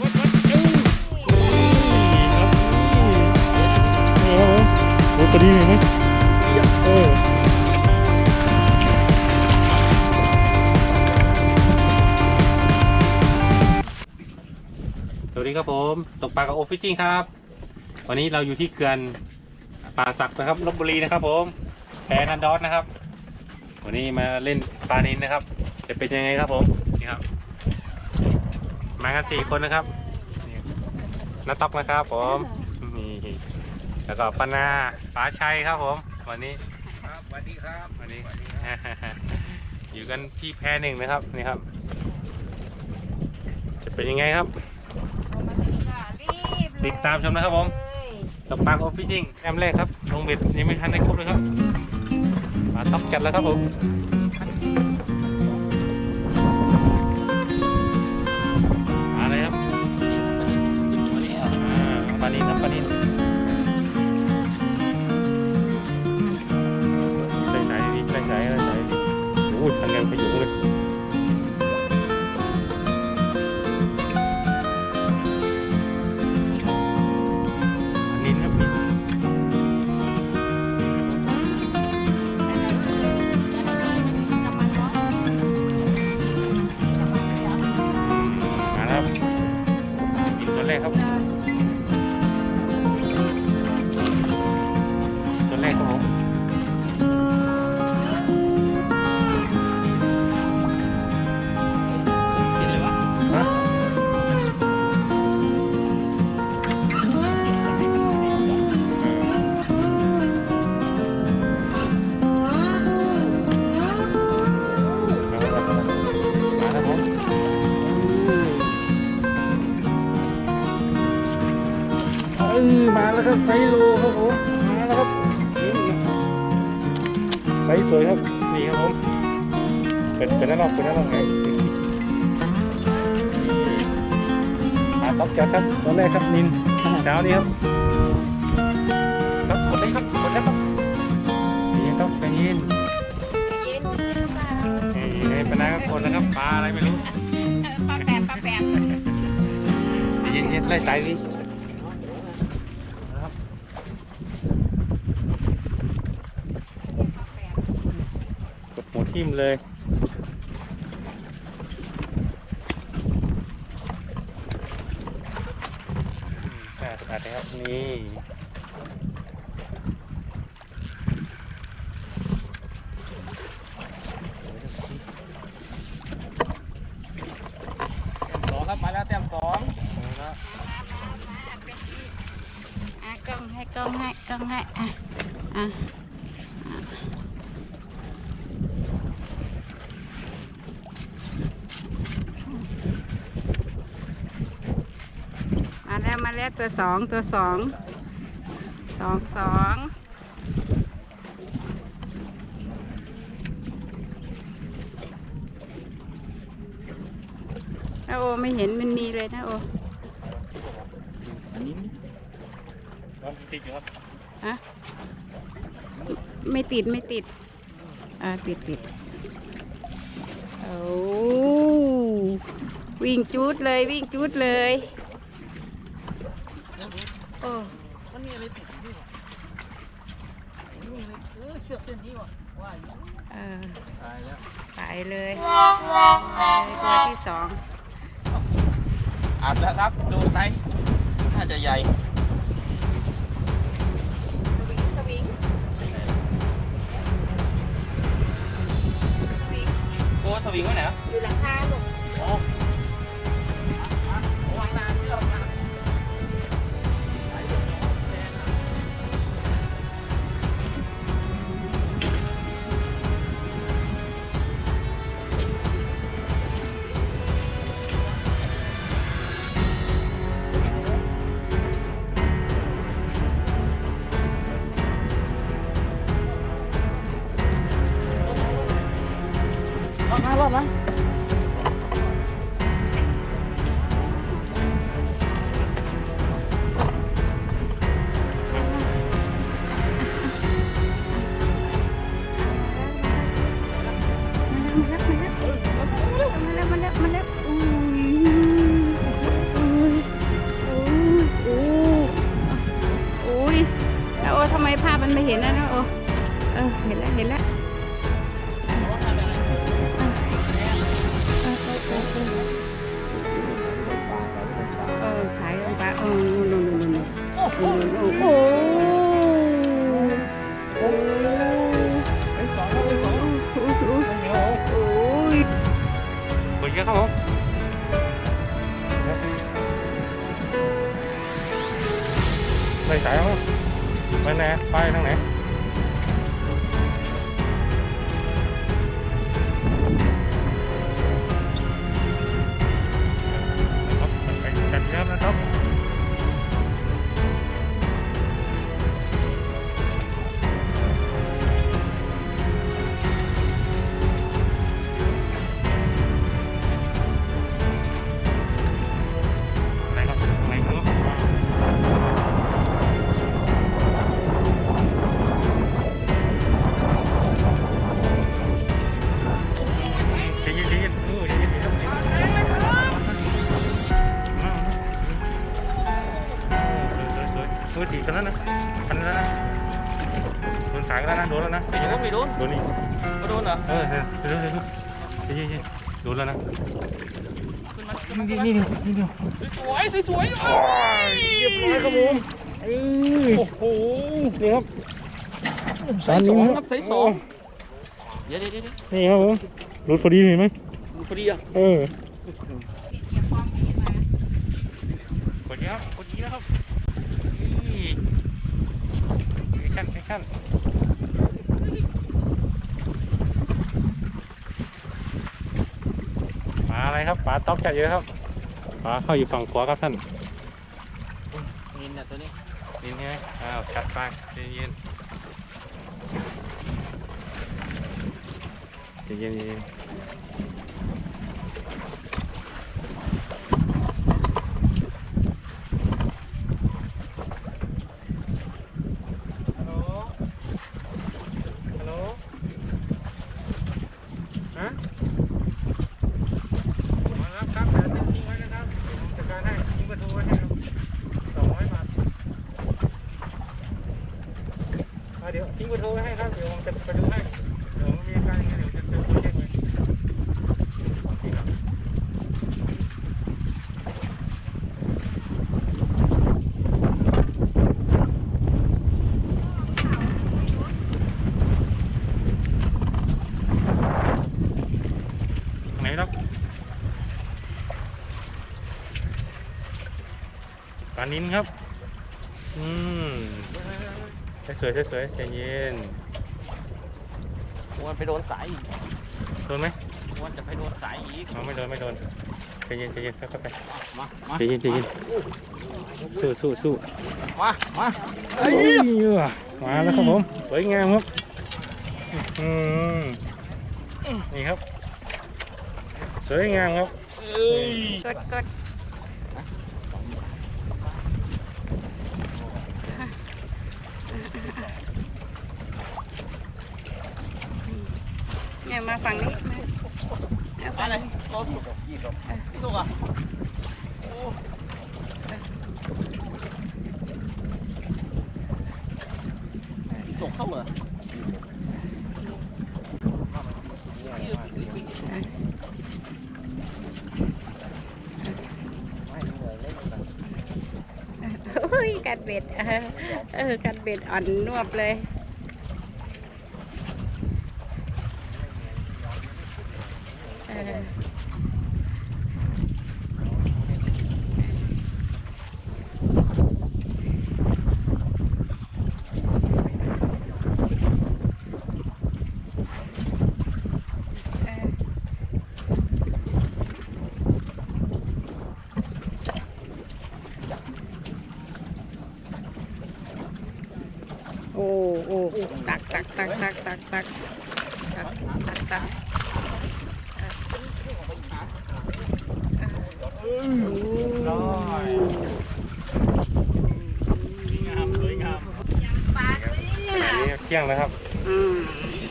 วัดวัดวัดเอ้านี่ครับนี่โอ้ตัวนี้มีไหมเออสวัสดีครับผมตกปลากับโอฟิชชิ่งครับ วันนี้เราอยู่ที่เขื่อนป่าศักนะครับลบบุรีนะครับ ผมแพนันดอสนะครับ วันนี้มาเล่นปลานินนะครับ จะเป็นยังไงครับผมนี่ครับ มากันสี่คนนะครับนี่น้าต๊อกนะครับผมนี่แล้วก็ปานาป้าชัยครับผม วันนี้ครับสวัสดีครับวันนี้ อยู่กันที่แพหนึ่งนะครับนี่ครับ จะเป็นยังไงครับ ติดตามชมนะครับผมตกปลาโอฟิชิ่งแอมแรกครับลงเบ็ดยังไม่ทันได้ครบเลยครับมาต๊อกจัดแล้วครับผมาปลานินครับปลานินใส่สายดีใส่สายใส่สายโอ้ยทางไงขยุงเลย ส์สวยครับนี่ครับผมเป็นเป็นนั่นหรอกเป็นนั่นหรอกไงมาต๊อกจัดครับตัวแรกครับนินเช้านี้ครับครับกดเลยครับกดเลยครับนี่ต้องใจเย็นนี่ให้ปนาก็กดแล้วครับปลาอะไรไม่รู้ปลาแปบปลาแปบใจเย็นๆไล่สายดินะครับก ดหัวทิ่มเลยอ่าสาดเลยครับนี่สองครับมาแล้วแต้มสอง อะกล้องให้กล้องให้กล้องให้อะอะมาแล้วมาแล้ว ตัวสองตัวสองสองสองนะโอไม่เห็นมันมีเลยนะโออันนี้นี่ครับติดอยู่ครับฮะไม่ติดไม่ติด อ่าติดติดโอ้วิ่งจูดเลยวิ่งจูดเลย โอ้มันมีอะไรติดอยู่ด้วยมันมีอะไรเออเชือกเส้นนี้ว่ะว่าอยู่เออตายแล้วไปเลยไปเลยตัวที่สองอาบแล้วครับดูไซส์น่าจะใหญ่สวิงโก้สวิงไว้ไหนอะอยู่หลังคาลูกโอ้ โดนสายกันแล้วนะโดนแล้วนะไม่โดนไม่โดนโดนอีกก็โดนเหรอเออเร็วเร็วเร็วใจเย็นใจเย็นโดนแล้วนะขึ้นมาขึ้นนี่มานี่นี่นี่นี่สวยสวยสวยโอ้ยเรียบร้อยครับผมเอ้ยโอ้โหนี่ครับใส่สองครับใส่สองเดี๋ยวเดี๋ยวเดี๋ยวนี่ครับผมรถพอดีเห็นไหมพอดีอะเออกดเยอะกดเยอะครับนี่แอคชั่นแอคชั่นปลา อะไรครับปลาต๊อกจัดเยอะครับปลาเข้าอยู่ฝั่งขวาครับท่านนินเนี่ยตัวนี้นี่ไงอ้าวจัดไปใจเย็นใจเย็นใจเย็นฮัลโหลฮัลโหลฮะมารับครับเดี๋ยวทิ้งไว้นะครับเดี๋ยวผมจัดการให้ทิ้งประตูไว้ให้ครับสองร้อยบาท อ่าเดี๋ยวทิ้งเบอร์โทรไว้ให้ครับเดี๋ยวผมจะไปดูให้เดี๋ยวมีอาการยังไงเดี๋ยวจะจะเช็คไว้โอเคครับไหนครับปลา นินครับ อืมสวยๆสวยๆใจเย็นวันไปโดนสายอีกโดนไหมวันจะไปโดนสายอีกอ๋อไม่โดนไม่โดนใจเย็นใจเย็นค่อยๆไปมามาใจเย็นใจเย็นสู้สู้สู้มามาเอ้ยมาแล้วครับผมสวยงามครับอืมนี่ครับสวยงามครับเอ้ย เนี่ยมาฝั่งนี้มาฝั่งนี้ก่ะส่งเข้ามา เบ็ดเออเออกันเบ็ดอ่อนนวบเลย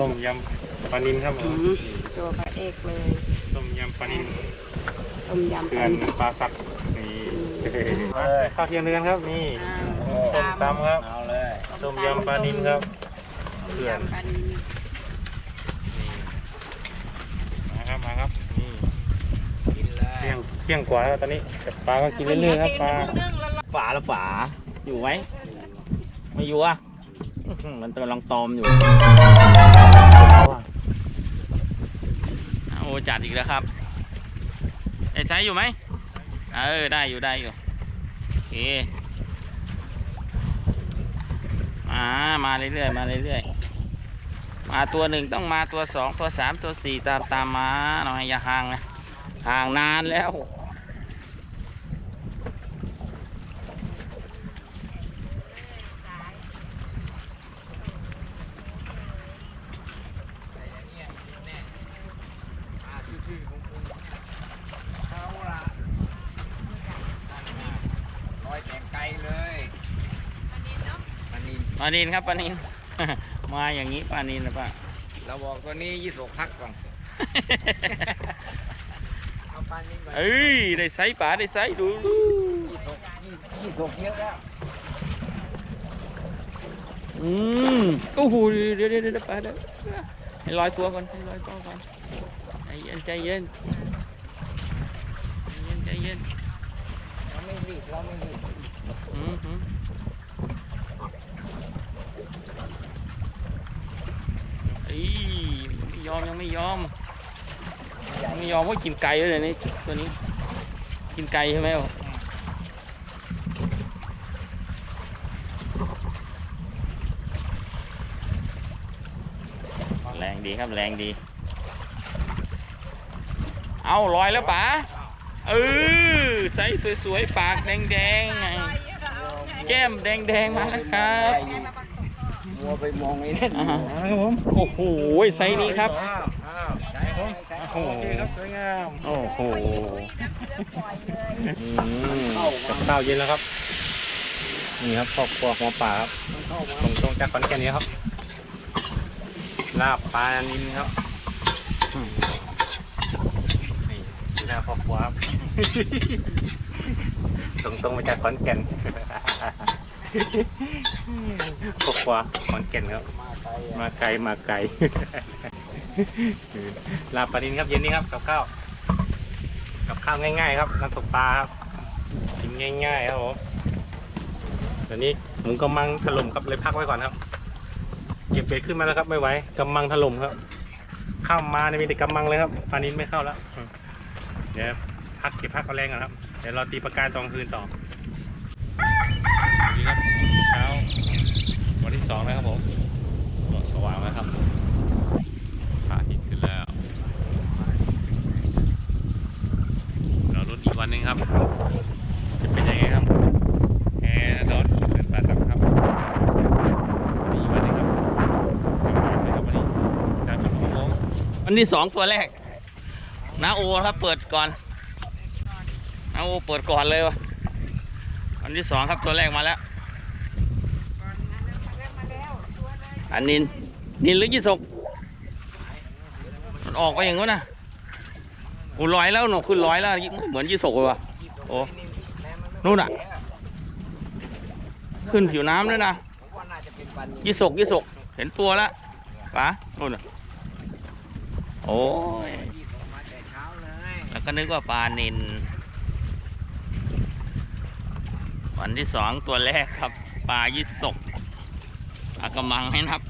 ต้มยำปลานินครับผอืมมตัวพระเอกเลยต้มยำปลานินต้มยำเกลืเป็อนนปลาสักนี่ข้าวเที่ยงเดือนครับนี่อ่าต้มตำครับเอาเลยต้มยำปลานินครับเขื่อนยำปลานิลนี่มาครับมาครับนี่กินเลยเที่ยงเที่ยงกว่าแล้วตอนนี้แต่ปลาก็กินเรื่อยๆครับปลาฝาละฝาอยู่ไหมไม่อยู่อะอื้อหือมันกำลังตอมอยู่ โอ้จัดอีกแล้วครับไอ้ใช้อยู่ไหมเออได้อยู่ได้อยู่โอเคมามาเรื่อยๆมาเรื่อยๆมาตัวหนึ่งต้องมาตัวสองตัวสามตัวสี่ตามตามมาหน่อยอย่าห่างนะห่างนานแล้ว ลอยแข่งไกลเลยปานิน ปลา นินครับปลานิน มาอย่างนี้ปลานินนะป้าเราบอกตัวนี้ยี่สิบพักก่อนเอาปลานินก่อนเอ้ยได้ไซส์ป่าได้ไซส์ดูยี่สิบยี่สิบเยอะแล้วอืมโอ้โหเดี๋ยวเดี๋ยวเดี๋ยวปลาเดี๋ยวให้ลอยตัวก่อนให้ลอยตัวก่อนใจเย็นใจเย็นใจเย็นใจเย็นเราไม่รีบเราไม่รีบ อืมหืมเอ้ยไม่ยอมยังไม่ยอมยังไม่ยอมว่ากินไก่เลยนี่ตัวนี้ กินไก่ใช่ไหมวะแรงดีครับแรงดี เอาลอยแล้วป๋าเออใสสวยๆ ปากแดงๆไงแก้มแดงๆ มาแล้วครับ มัวไปมองไอ้นั่นอ่าครับผมโอ้โหไซส์นี้ครับ อ้าวอ้าวใช่ผมใช่โอ้โหครับสวยงามโอ้โหอืมกับข้าวเย็นแล้วครับ นี่ครับครอบครัวหัวป่าครับตรงตรงๆจากขอนแก่นนี้ครับ ลาบปลานินครับอืมนี่ดูหน้าครอบครัวครับตรงตรงๆมาจากขอนแก่น ครอบครัวขอนแก่นครับ มาไกลมาไกลลาบปลานินครับเย็นนี้ครับกับข้าวกับข้าวง่ายๆ ครับน้ำตกปลาครับกินง่ายๆครับผมตอนนี้หมุนกำมังถล่มครับเลยพักไว้ก่อนครับเก็บเบ็ดขึ้นมาแล้วครับไม่ไหวกำมังถล่มครับ ข้ามมาเนี่ยมีแต่กำมังเลยครับปลานินไม่เข้าแล้วเดี๋ยวพักเก็บพักเอาแรงก่อนครับเดี๋ยวเราตีประกายตอนกลางคืนต่อสวัสดีครับเช้าวันที่ สองแล้วครับผมสว่างแล้วครับพระอาทิตย์ขึ้นแล้วเราลุ้นอีกวันหนึ่งครับ จะเป็นยังไงครับแอร์ดอทเป็นปลาสักครับวันนี้อีกวันนึงครับเป็นไงครับวันนี้จากจุดของผมวันที่สองตัวแรกนาโอครับเปิดก่อนนาโอเปิดก่อนเลยวะวันที่สองครับตัวแรกมาแล้ว อันนินนินหรือยี่สกมันออกไปอย่างนู้นนะกูลอยแล้วหนูขึ้นลอยแล้วเหมือนยี่สกเลยวะโอ้นู่นอะ ขึ้นผิวน้ำด้วยนะผมว่าน่าจะเป็นปลานินยี่สกยี่สกเห็นตัวแล้วป๋านู่นน่ะโอ้ยแลยแล้วก็นึกว่าปลานินวันที่สองตัวแรกครับ ปลายี่สก อากำมังให้นับ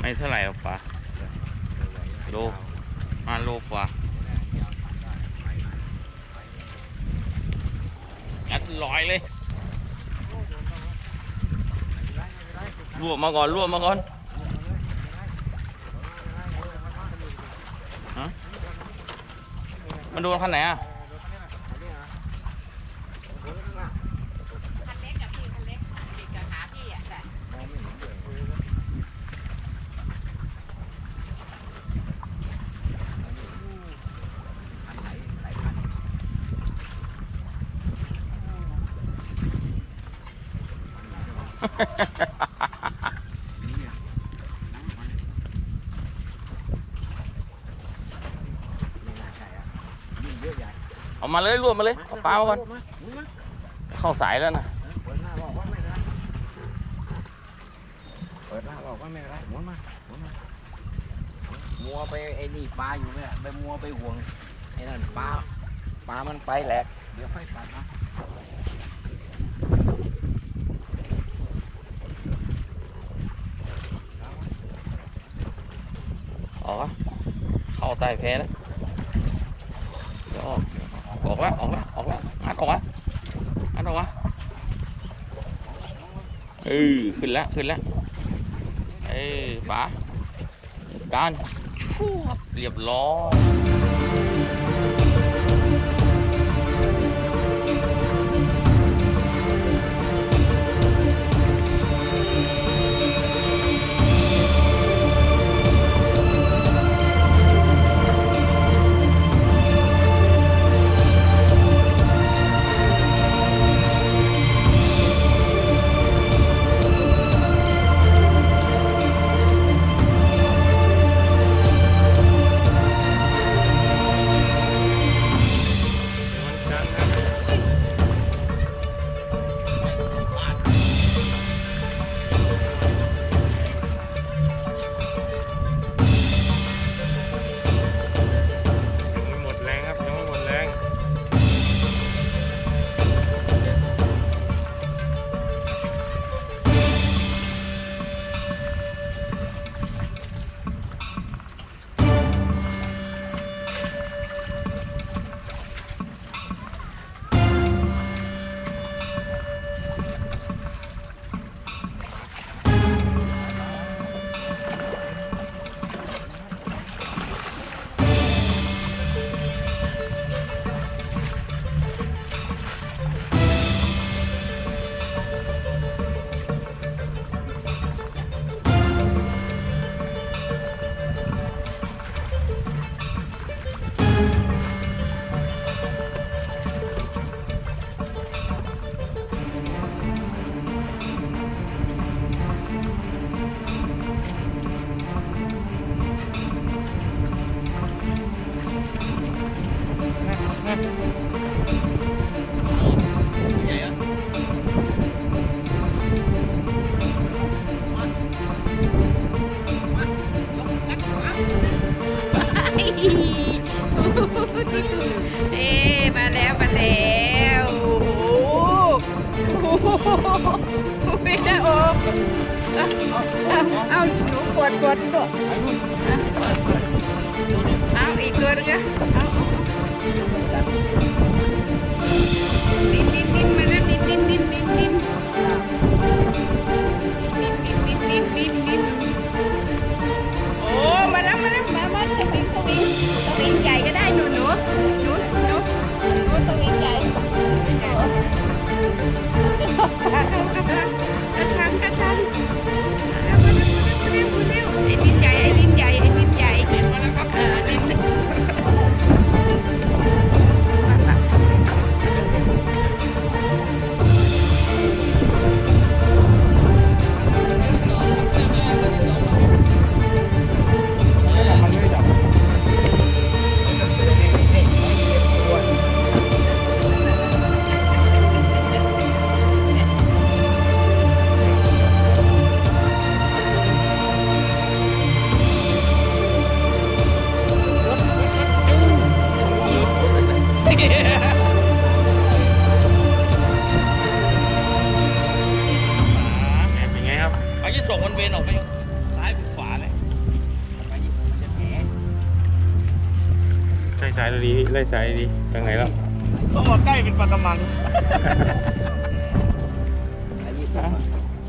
ไม่เท่าไหร่หรอกปลาโลมา โลกว่างัดลอยเลยรวบมาก่อนรวบมาก่อนมันโดนคันไหนอะ คันเล็กกับพี่คันเล็กติดกับขาพี่อะแต่ นี่อะนั่งมันไม่น่าใช่อะยิ่ง เออามาเลยรวบมาเลยเอาปลามาก่อนเข้าสายแล้วนะเปิดหน้าบอกว่าไม่เป็นไรเปิดหน้าบอกว่าไม่เป็นไรหมุนมาหมุนมามัวไปไอ้นี่ปลาอยู่เนี่ยไปมัวไปห่วงไอ้นั่นปลาปลามันไปแหลกเดี๋ยวค่อยตัดนะ ออกวะเข้า ใต้แพ้แล้วออกออกแล้วออกแล้วออกแล้วงัดออกวะอัดออกวะเออขึ้นแล้วขึ้นแล้วเอ้ยป๋าการชูบเรียบร้อย Thank you.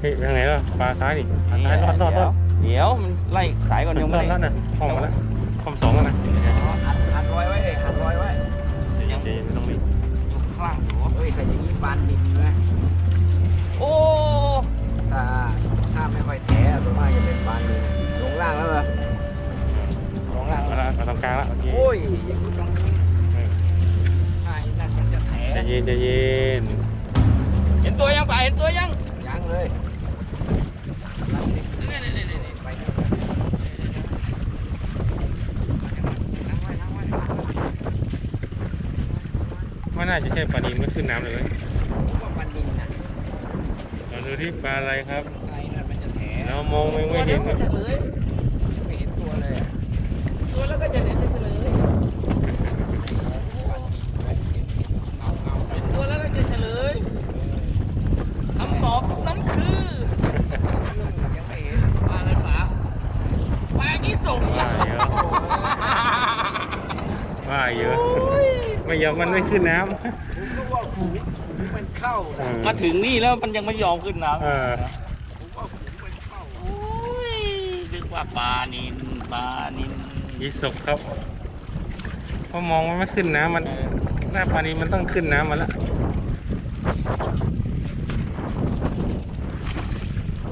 เฮ้ยทางไหนแล้วปลาซ้ายนี่ปลาซ้ายรอดรอดรอดเดี๋ยวมันไล่สายก่อนรยังอไม่ดได้แล้วนะห้องมาแล้วห้องสองแล้วนะหัดหัดรอยไว้เลยหัดรอยไว้ยังเจนตรงนี้อยู่ข้างล่างอยู่เฮ้ยใส่อย่างนี้ปานดินนะโอ้ถ้าถ้าไม่ค่อยแถส่วนมากจะเป็นปานดินลงล่างแล้วเหรอลงล่างมาแล้วแล้วมาตรงกลางแล้วโอเคโอ้ยยังอยู่ตรงนี้ถ้าไอ้นั่นมันจะแถใจเย็นใจเย็นเห็นตัวยังป่าเห็นตัวยังยัง เลยนี่นี่นี่นี่ไปนั่งไว้นั่งไว้ว่าน่าจะใช่ปลานิลไม่ขึ้นน้ำเลยเว้ยผมว่าวันดินนะเราดูที่ปลาอะไรครับไอ้นั่นมันจะแถเรามองไม่ไม่เห็นครับเฉลยไม่เห็นตัวเลยอะตัวแล้วก็จะเหลือจะเฉลยเงาเงาเป็นตัวแล้วก็จะเฉลยคำตอบนั้น คือยังไม่เห็นปลาอะไรปลาปลายี่สงว่าเยอะว่าเยอะ ไม่ยอมมันไม่ขึ้นน้ผมก็ว่าฝูงฝูงมันเข้าำเอนะอมาถึงนี่แล้วมันยังไม่ยอมขึ้นน้ำเออผมว่าฝูงมันเข้าโอ้ยนึกว่าปลานินปลานินยี่สกครับเพราะมองมันไม่ขึ้นน้ำมันหน้าปลานิลมันต้องขึ้นน้ำมาแล้ว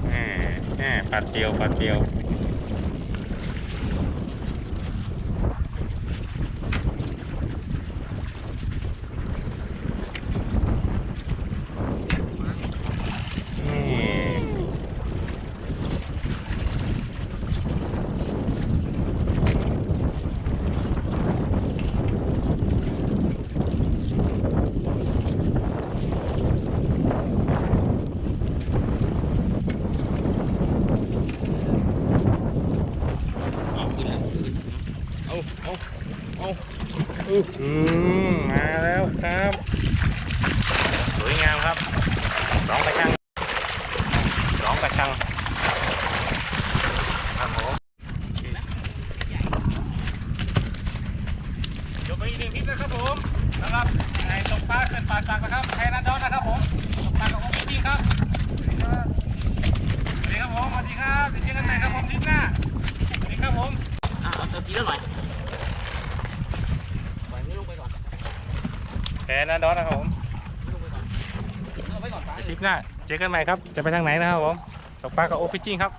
แหมแหม ปัดเดียวปัดเดียว นี่ อืมมาแล้วครับ สวยงามครับร้องกระชังร้องกระชังครับผมจบไปอีกหนึ่งคลิปนะครับผมนะครับในตกปลาเกินปลาสักนะครับไทยนันดอนนะครับผมตกปลากับโอมิจิครับสวัสดีครับผมสวัสดีครับเจอกันใหม่ครับผมคลิปหน้าสวัสดีครับผม อะเอาตัวทีละหน่อยปล่อยนี่ลงไปก่อน แพนันดอนนะครับผม นี่ลงไปก่อน เจอกันใหม่ครับ จะไปทางไหนนะครับผมตกปลากับโอฟิจิงครับ